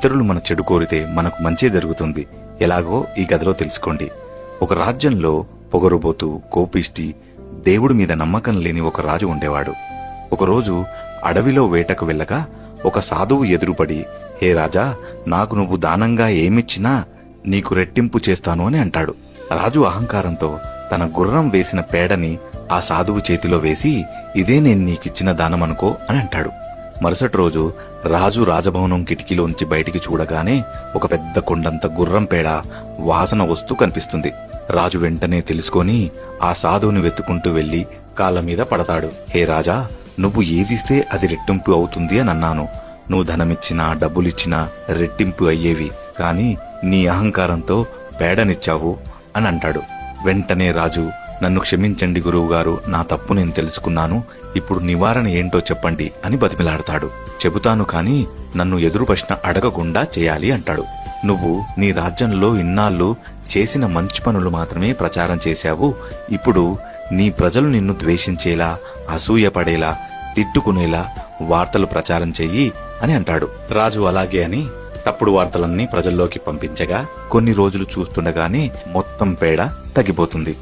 ఇతరులు మన చెడు కోరితే మనకు మంచే జరుగుతుంది. ఎలాగో ఈ కథలో తెలుసుకోండి. ఒక రాజ్యంలో పొగరుబోతు కోపిష్టి దేవుడి మీద నమ్మకం లేని ఒక రాజు ఉండేవాడు. ఒకరోజు అడవిలో వేటకు వెళ్ళగా ఒక సాధువు ఎదురుపడి హే రాజా నాకు నువ్వు దానంగా ఏమిచ్చినా నీకు రెట్టింపు చేస్తాను అని అంటాడు. రాజు అహంకారంతో తన గుర్రం వేసిన పేడని ఆ సాధువు చేతిలో వేసి ఇదే నేను నీకిచ్చిన దానమనుకో అని అంటాడు. మరుసటి రోజు రాజు రాజభవనం కిటికీలోంచి బయటికి చూడగానే ఒక పెద్ద కొండంత గుర్రం పేడ వాసన వస్తూ కనిపిస్తుంది. రాజు వెంటనే తెలుసుకొని ఆ సాధువుని వెతుకుంటూ వెళ్ళి కాళ్ళ మీద పడతాడు. హే రాజా నువ్వు ఏదిస్తే అది రెట్టింపు అవుతుంది అని అన్నాను. నువ్వు ధనమిచ్చినా డబ్బులిచ్చినా రెట్టింపు అయ్యేవి. కాని నీ అహంకారంతో పేడనిచ్చావు అని అంటాడు. వెంటనే రాజు నన్ను క్షమించండి గురువుగారు నా తప్పు నేను తెలుసుకున్నాను. ఇప్పుడు నివారణ ఏంటో చెప్పండి అని బతిమిలాడతాడు. చెబుతాను కాని నన్ను ఎదురు ప్రశ్న అడగకుండా చేయాలి అంటాడు. నువ్వు నీ రాజ్యంలో ఇన్నాళ్ళు చేసిన మంచి పనులు మాత్రమే ప్రచారం చేశావు. ఇప్పుడు నీ ప్రజలు నిన్ను ద్వేషించేలా అసూయపడేలా తిట్టుకునేలా వార్తలు ప్రచారం చెయ్యి అని అంటాడు. రాజు అలాగే అని తప్పుడు వార్తలన్నీ ప్రజల్లోకి పంపించగా కొన్ని రోజులు చూస్తుండగానే మొత్తం పేడ తగ్గిపోతుంది.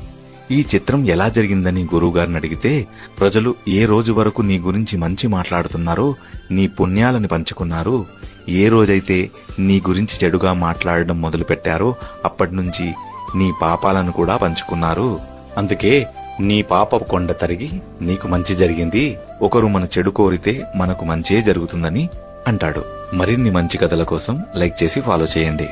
ఈ చిత్రం ఎలా జరిగిందని గురువుగారిని అడిగితే ప్రజలు ఏ రోజు వరకు నీ గురించి మంచి మాట్లాడుతున్నారో నీ పుణ్యాలని పంచుకున్నారు ఏ రోజైతే నీ గురించి చెడుగా మాట్లాడడం మొదలుపెట్టారో అప్పటినుంచి నీ పాపాలను కూడా పంచుకున్నారు. అందుకే నీ పాప కొండ తరిగి నీకు మంచి జరిగింది ఒకరు మన చెడు కోరితే మనకు మంచే జరుగుతుందని అంటాడు. మరిన్ని మంచి కథల కోసం లైక్ చేసి ఫాలో చేయండి.